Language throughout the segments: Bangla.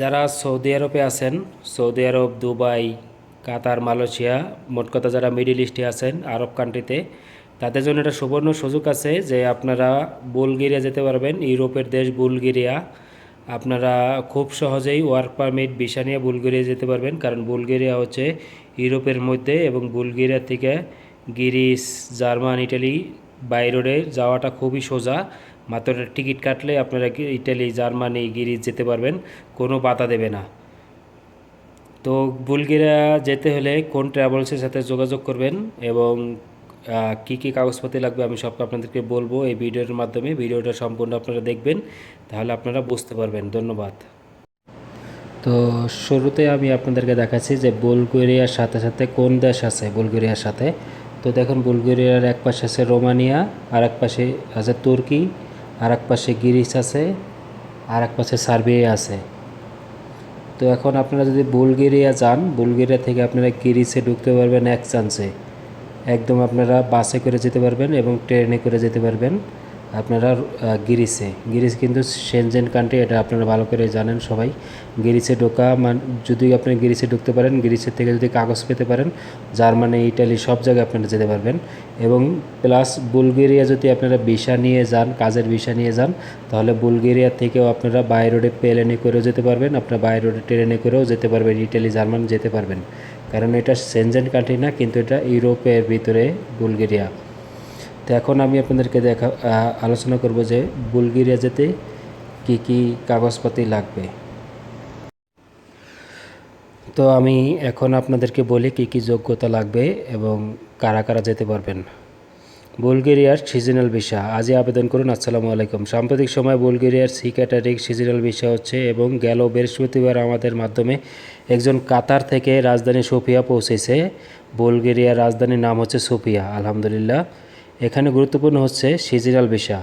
যারা সৌদি আরবে আছেন, Saudi Arab, Dubai, Qatar, Malaysia, মোট কথা যারা মিডিল ইস্টে আছেন, আরব কান্ট্রিতে তাদের জন্য একটা সুবর্ণ সুযোগ আছে যে আপনারা বুলগেরিয়া যেতে পারবেন, ইউরোপের দেশ বুলগেরিয়া। আপনারা খুব সহজেই ওয়ার্ক পারমিট ভিসা নিয়ে বুলগেরিয়া যেতে পারবেন, কারণ বুলগেরিয়া হচ্ছে ইউরোপের মধ্যে এবং বুলগেরিয়া থেকে গ্রিস, জার্মান, ইটালি বাইরোডে যাওয়াটা খুবই সোজা। মাত্র টিকিট কাটলে আপনারা ইটালি, জার্মানি গ্রিস যেতে পারবেন, কোনো বাধা দেবে না। তো বুলগেরিয়া যেতে হলে কোন ট্রাভেলসের সাথে যোগাযোগ করবেন এবং কি কি কাগজপত্র লাগবে আমি সব আপনাদেরকে বলব এই ভিডিওর মাধ্যমে। ভিডিওটা সম্পূর্ণ আপনারা দেখবেন, তাহলে আপনারা বুঝতে পারবেন। ধন্যবাদ। তো শুরুতে আমি আপনাদেরকে দেখাচ্ছি যে বুলগেরিয়ার সাথে সাথে কোন দেশ আছে বুলগেরিয়ার সাথে। তো দেখুন, বুলগেরিয়ার এক পাশে আছে রোমানিয়া আর এক পাশে আছে তুর্কি। আর এক পাশে গ্রিস আছে আর এক পাশে সার্বিয়া আছে। তো এখন আপনারা যদি বুলগেরিয়া যান, বুলগেরিয়া থেকে আপনারা গ্রিসে ঢুকতে পারবেন এক চান্সে একদম আপনারা বাসে করে যেতে পারবেন এবং ট্রেনে করে যেতে পারবেন। আপনারা গ্রিসে গ্রিস কিন্তু সেনজেন কান্ট্রি এটা আপনারা ভালো করে জানেন সবাই। গ্রিসে ঢোকা, মান যদি আপনি গ্রিসে ঢুকতে পারেন গ্রিসের থেকে যদি কাগজ পেতে পারেন, জার্মানি, ইটালি সব জায়গায় আপনারা যেতে পারবেন। এবং প্লাস বুলগেরিয়া যদি আপনারা ভিসা নিয়ে যান, কাজের ভিসা নিয়ে যান, তাহলে বুলগেরিয়া থেকেও আপনারা বাই রোডে প্লেনে করেও যেতে পারবেন, আপনারা বাই রোডে ট্রেনে করেও যেতে পারবেন, ইটালি, জার্মান যেতে পারবেন। কারণ এটা সেনজেন কান্ট্রি না, কিন্তু এটা ইউরোপের ভিতরে বুলগেরিয়া। তো এখন আমি আপনাদেরকে দেখা আলোচনা করব যে বুলগেরিয়া যেতে কি কি কাগজপাতি লাগবে। তো আমি এখন আপনাদেরকে বলি কি কি যোগ্যতা লাগবে এবং কারা কারা যেতে পারবেন। বুলগেরিয়ার সিজনাল ভিসা, আজই আবেদন করুন, আসসালামু আলাইকুম। সাম্প্রতিক সময় বুলগেরিয়ার সি ক্যাটারিক সিজনাল ভিসা হচ্ছে এবং গেল বৃহস্পতিবার আমাদের মাধ্যমে একজন কাতার থেকে রাজধানী সোফিয়া পৌঁছেছে। বুলগেরিয়ার রাজধানীর নাম হচ্ছে সোফিয়া, আলহামদুলিল্লাহ। এখানে গুরুত্বপূর্ণ হচ্ছে সিজনাল ভিসা।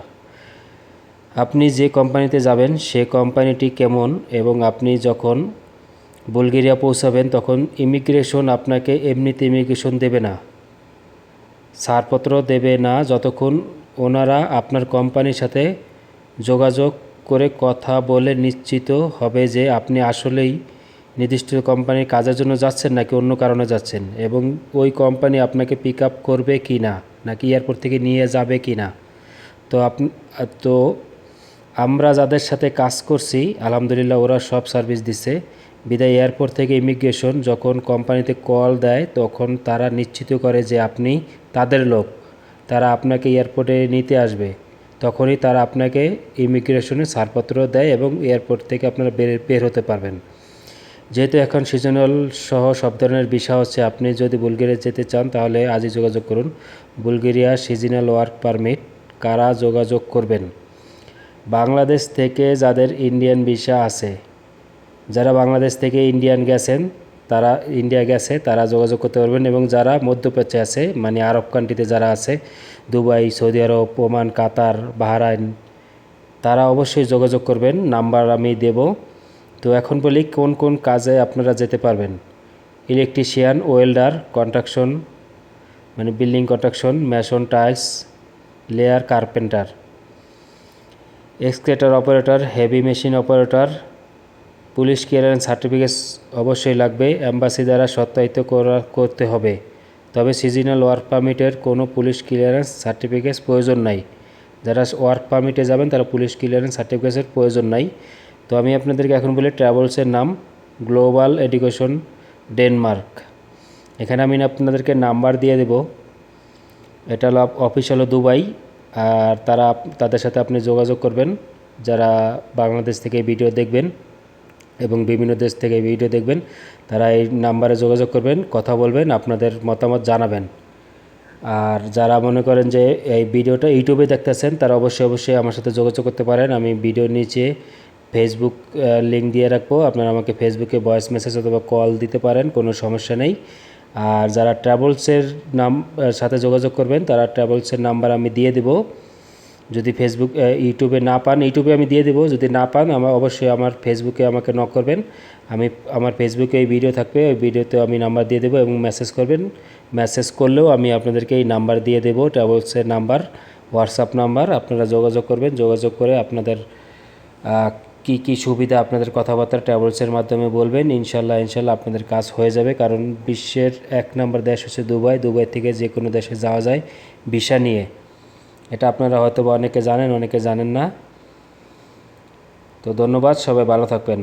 আপনি যে কোম্পানিতে যাবেন, সে কোম্পানিটি কেমন এবং আপনি যখন বুলগেরিয়া পৌঁছাবেন, তখন ইমিগ্রেশন আপনাকে এমনিতে ইমিগ্রেশন দেবে না। ছাড়পত্র দেবে না যতক্ষণ ওনারা আপনার কোম্পানির সাথে যোগাযোগ করে কথা বলে নিশ্চিত হবে যে আপনি আসলেই নির্দিষ্ট কোম্পানির কাজের জন্য যাচ্ছেন নাকি অন্য কারণে যাচ্ছেন এবং ওই কোম্পানি আপনাকে পিক আপ করবে কি না নাকি এয়ারপোর্ট থেকে নিয়ে যাবে কি না? তো আপনি তো আমরা যাদের সাথে কাজ করছি, আলহামদুলিল্লাহ ওরা সব সার্ভিস দিচ্ছে বিদায় এয়ারপোর্ট থেকে ইমিগ্রেশন, যখন কোম্পানিতে কল দেয়, তখন তারা নিশ্চিত করে যে আপনি তাদের লোক। তারা আপনাকে এয়ারপোর্টে নিতে আসবে। তখনই তারা আপনাকে ইমিগ্রেশনে ছাড়পত্র দেয় এবং এয়ারপোর্ট থেকে আপনারা বের বের হতে পারবেন। যেহেতু এখন সিজনাল সহ সব ধরনের ভিসা হচ্ছে, আপনি যদি বুলগেরিয়া যেতে চান, তাহলে আজই যোগাযোগ করুন। বুলগেরিয়া সিজনাল ওয়ার্ক পারমিট কারা যোগাযোগ করবেন? বাংলাদেশ থেকে যাদের ইন্ডিয়ান ভিসা আছে, যারা বাংলাদেশ থেকে ইন্ডিয়ান গেছেন, তারা ইন্ডিয়া গেছে, তারা যোগাযোগ করতে পারবেন এবং যারা মধ্যপ্রাচ্যে আছে মানে আরব কান্ট্রিতে যারা আছে, Dubai, Saudi Arab, Oman, Qatar, Bahrain, তারা অবশ্যই যোগাযোগ করবেন। নাম্বার আমি দেব। তো এখন বলি কোন কোন কাজে আপনারা যেতে পারবেন। ইলেকট্রিশিয়ান, ওয়েল্ডার, কন্ট্রাকশন মানে building construction mason tiles, layer, carpenter. Excavator operator, heavy machine operator, police clearance certificate অবশ্যই লাগবে অ্যাম্বাসি দ্বারা সত্যায়িত করা, করতে হবে। তবে সিজনাল ওয়ার্ক পারমিটের কোনো পুলিশ ক্লিয়ারেন্স সার্টিফিকেট প্রয়োজন নাই। যারা ওয়ার্ক পারমিটে যাবেন তারা পুলিশ ক্লিয়ারেন্স সার্টিফিকেটের প্রয়োজন নাই। তো আমি আপনাদেরকে এখন বলি ট্রাভেলসের নাম গ্লোবাল এডুকেশন ডেনমার্ক। এখানে আমি আপনাদেরকে নাম্বার দিয়ে দেব। এটা হলো অফিস হলো দুবাই আর তারা তাদের সাথে আপনি যোগাযোগ করবেন, যারা বাংলাদেশ থেকে ভিডিও দেখবেন এবং বিভিন্ন দেশ থেকে ভিডিও দেখবেন, তারা এই নাম্বারে যোগাযোগ করবেন, কথা বলবেন, আপনাদের মতামত জানাবেন। আর যারা মনে করেন যে এই ভিডিওটা ইউটিউবে দেখতেছেন, তারা অবশ্যই অবশ্যই আমার সাথে যোগাযোগ করতে পারেন। আমি ভিডিওর নিচে ফেসবুক লিঙ্ক দিয়ে রাখব। আপনারা আমাকে ফেসবুকে ভয়েস মেসেজ অথবা কল দিতে পারেন, কোনো সমস্যা নেই। আর যারা ট্রাভেলসের নাম সাথে যোগাযোগ করবেন, তারা ট্রাভেলসের নাম্বার আমি দিয়ে দেবো। যদি ফেসবুক ইউটিউবে না পান ইউটিউবে আমি দিয়ে দেবো। যদি না পান আমার অবশ্যই আমার ফেসবুকে আমাকে নক করবেন। আমি, আমার ফেসবুকে এই ভিডিও থাকবে, ওই ভিডিওতে আমি নাম্বার দিয়ে দেবো এবং মেসেজ করবেন। মেসেজ করলেও আমি আপনাদেরকে এই নাম্বার দিয়ে দেবো ট্রাভেলসের নাম্বার হোয়াটসঅ্যাপ নাম্বার আপনারা যোগাযোগ করবেন। যোগাযোগ করে আপনাদের কি কি সুবিধা আপনাদের কথাবার্তা ট্রাভেলসের মাধ্যমে বলবেন, ইনশাল্লাহ ইনশাল্লাহ আপনাদের কাজ হয়ে যাবে। কারণ বিশ্বের এক নম্বর দেশ হচ্ছে দুবাই। দুবাই থেকে যে কোনো দেশে যাওয়া যায় ভিসা নিয়ে। এটা আপনারা হয়তো বা অনেকে জানেন অনেকে জানেন না। তো ধন্যবাদ, সবাই ভালো থাকবেন।